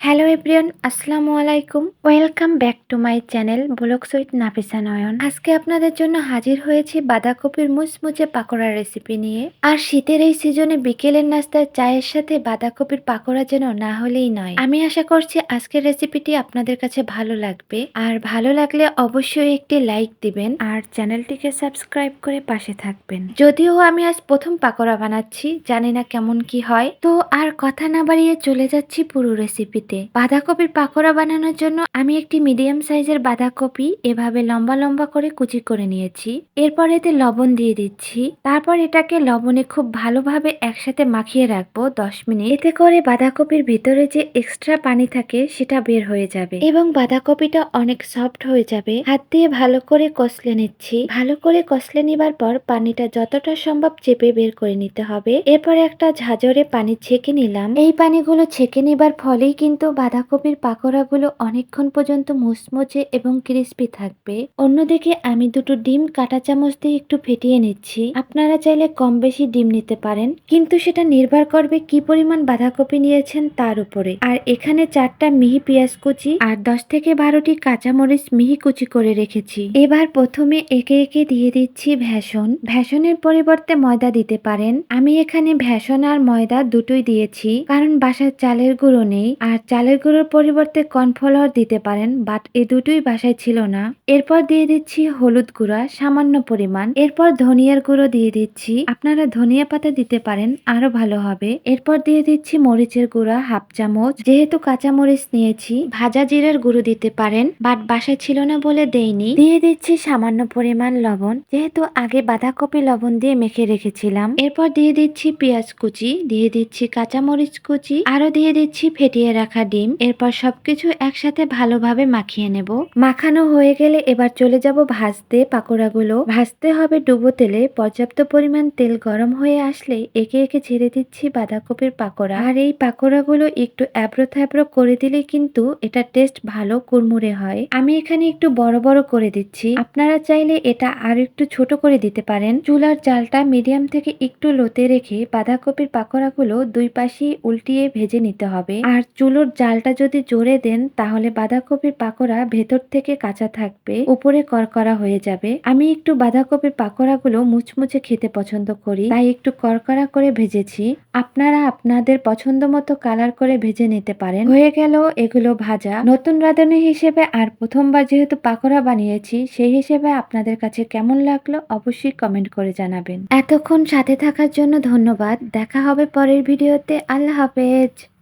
Hello everyone আসসালামু আলাইকুম। Welcome back to my channel blog sweet Nafisa Noyon আজকে আপনাদের জন্য হাজির হয়েছি বাঁধাকপির মুচমুচে পাকোড়া রেসিপি নিয়ে। আর শীতের এই সিজনে বিকেলের নাস্তায় চায়ের সাথে বাঁধাকপির পাকোড়া যেন না হলেই নয়। আমি আশা করছি আজকের রেসিপিটি আপনাদের কাছে ভালো লাগবে। আর ভালো লাগলে অবশ্যই একটি লাইক দিবেন। আর চ্যানেলটিকে সাবস্ক্রাইব করে পাশে থাকবেন। যদিও আমি আজ প্রথম পাকোড়া বানাচ্ছি, জানি না কেমন কি হয়। তো আর কথা না বাড়িয়ে চলে যাচ্ছি পুরো রেসিপিতে বাঁধাকপির পাকোড়া বানানোর জন্য আমি একটি মিডিয়াম সাইজের বাঁধাকপি এভাবে লম্বা লম্বা করে কুচি করে নিয়েছি। এরপর এতে লবণ দিয়ে দিচ্ছি। তারপর এটাকে লবণে খুব ভালোভাবে একসাথে মাখিয়ে রাখব দশ মিনিট। এতে করে বাঁধাকপির ভিতরে যে এক্সট্রা পানি থাকে সেটা বের হয়ে যাবে। এবং বাঁধাকপিটা অনেক সফট হয়ে যাবে। হাত দিয়ে ভালো করে কষলে নিচ্ছি। ভালো করে কষলে নেবার পর পানিটা যতটা সম্ভব চেপে বের করে নিতে হবে। এরপর একটা ঝাঁঝরে পানি ছেঁকে নিলাম। এই পানিগুলো ছেঁকে নেবার ফলেই কিন্তু বাঁধাকপির পাকোড়াগুলো অনেকক্ষণ পর্যন্ত মুচমুচে এবং ক্রিস্পি থাকবে। অন্যদিকে আমি দুটো ডিম কাঁটা চামচ দিয়ে একটু ফেটিয়ে নিচ্ছি। আপনারা চাইলে কম বেশি ডিম নিতে পারেন। কিন্তু সেটা নির্ভর করবে কি পরিমাণ বাঁধাকপি নিয়েছেন তার উপরে। আর এখানে চারটা মিহি পেঁয়াজ কুচি আর দশ থেকে বারোটি কাঁচামরিচ মিহি কুচি করে রেখেছি। এবার প্রথমে একে একে দিয়ে দিচ্ছি ভ্যাসন ভ্যাসনের পরিবর্তে ময়দা দিতে পারেন। আমি এখানে ভ্যাসন আর ময়দা দুটোই দিয়েছি। কারণ বাসার চালের গুঁড়ো নেই। আর চালের গুঁড়োর পরিবর্তে কর্নফ্লাওয়ার দিতে পারেন, বাট এই দুটোই বাসায় ছিল না। এরপর দিয়ে দিচ্ছি হলুদ গুঁড়া, সামান্য পরিমাণ। এরপর ধনিয়ার গুঁড়ো দিয়ে দিচ্ছি। আপনারা ধনিয়া পাতা দিতে পারেন, আরও ভালো হবে। এরপর দিয়ে দিচ্ছি মরিচের গুঁড়া, হাফ চামচ। যেহেতু কাঁচা মরিচ নিয়েছি, ভাজা জিরার গুঁড়ো দিতে পারেন, বাট বাসায় ছিল না বলে দেইনি। দিয়ে দিচ্ছি সামান্য পরিমাণ লবণ। যেহেতু আগে বাঁধাকপি লবণ দিয়ে মেখে রেখেছিলাম। এরপর দিয়ে দিচ্ছি পেঁয়াজ কুচি, দিয়ে দিচ্ছি কাঁচা মরিচ কুচি, আরও দিয়ে দিচ্ছি ফেটিয়ে রাখা ডিম, এরপর সবকিছু একসাথে ভালোভাবে মাখিয়ে নেব। মাখানো হয়ে গেলে এবার চলে যাব ভাজতে পাকোড়াগুলো। ভাজতে হবে ডুবো তেলে, পর্যাপ্ত পরিমাণ তেল গরম হয়ে আসলে একে একে ছেড়ে দিচ্ছি বাঁধাকপির পাকোড়া। আর এই পাকোড়াগুলো একটু অ্যাব্রো থ্যাব্রো করে দিলে কিন্তু এটা টেস্ট ভালো কুরমুরে হয়। আমি এখানে একটু বড় বড় করে দিচ্ছি। আপনারা চাইলে এটা আর একটু ছোট করে দিতে পারেন। চুলার জালটা মিডিয়াম থেকে একটু লোতে রেখে বাঁধাকপির পাকোড়াগুলো দুই পাশেই উল্টিয়ে ভেজে নিতে হবে। আর চুলোর জালটা যদি জোরে দেন, তাহলে বাঁধাকপির পাকোড়া ভেতর থেকে কাঁচা থাকবে, উপরে করকরা হয়ে যাবে। আমি একটু বাঁধাকপির পাকোড়াগুলো মুচমুচে খেতে পছন্দ করি, তাই একটু করকরা করে ভেজেছি। আপনারা আপনাদের পছন্দ মতো কালার করে ভেজে নিতে পারেন। হয়ে গেল এগুলো ভাজা। নতুন রাঁধুনি হিসেবে আর প্রথমবার যেহেতু পাকোড়া বানিয়েছি, সেই হিসেবে আপনাদের কাছে কেমন লাগল অবশ্যই কমেন্ট করে জানাবেন। এতক্ষণ সাথে থাকার জন্য ধন্যবাদ। দেখা হবে পরের ভিডিওতে। আল্লাহ হাফেজ।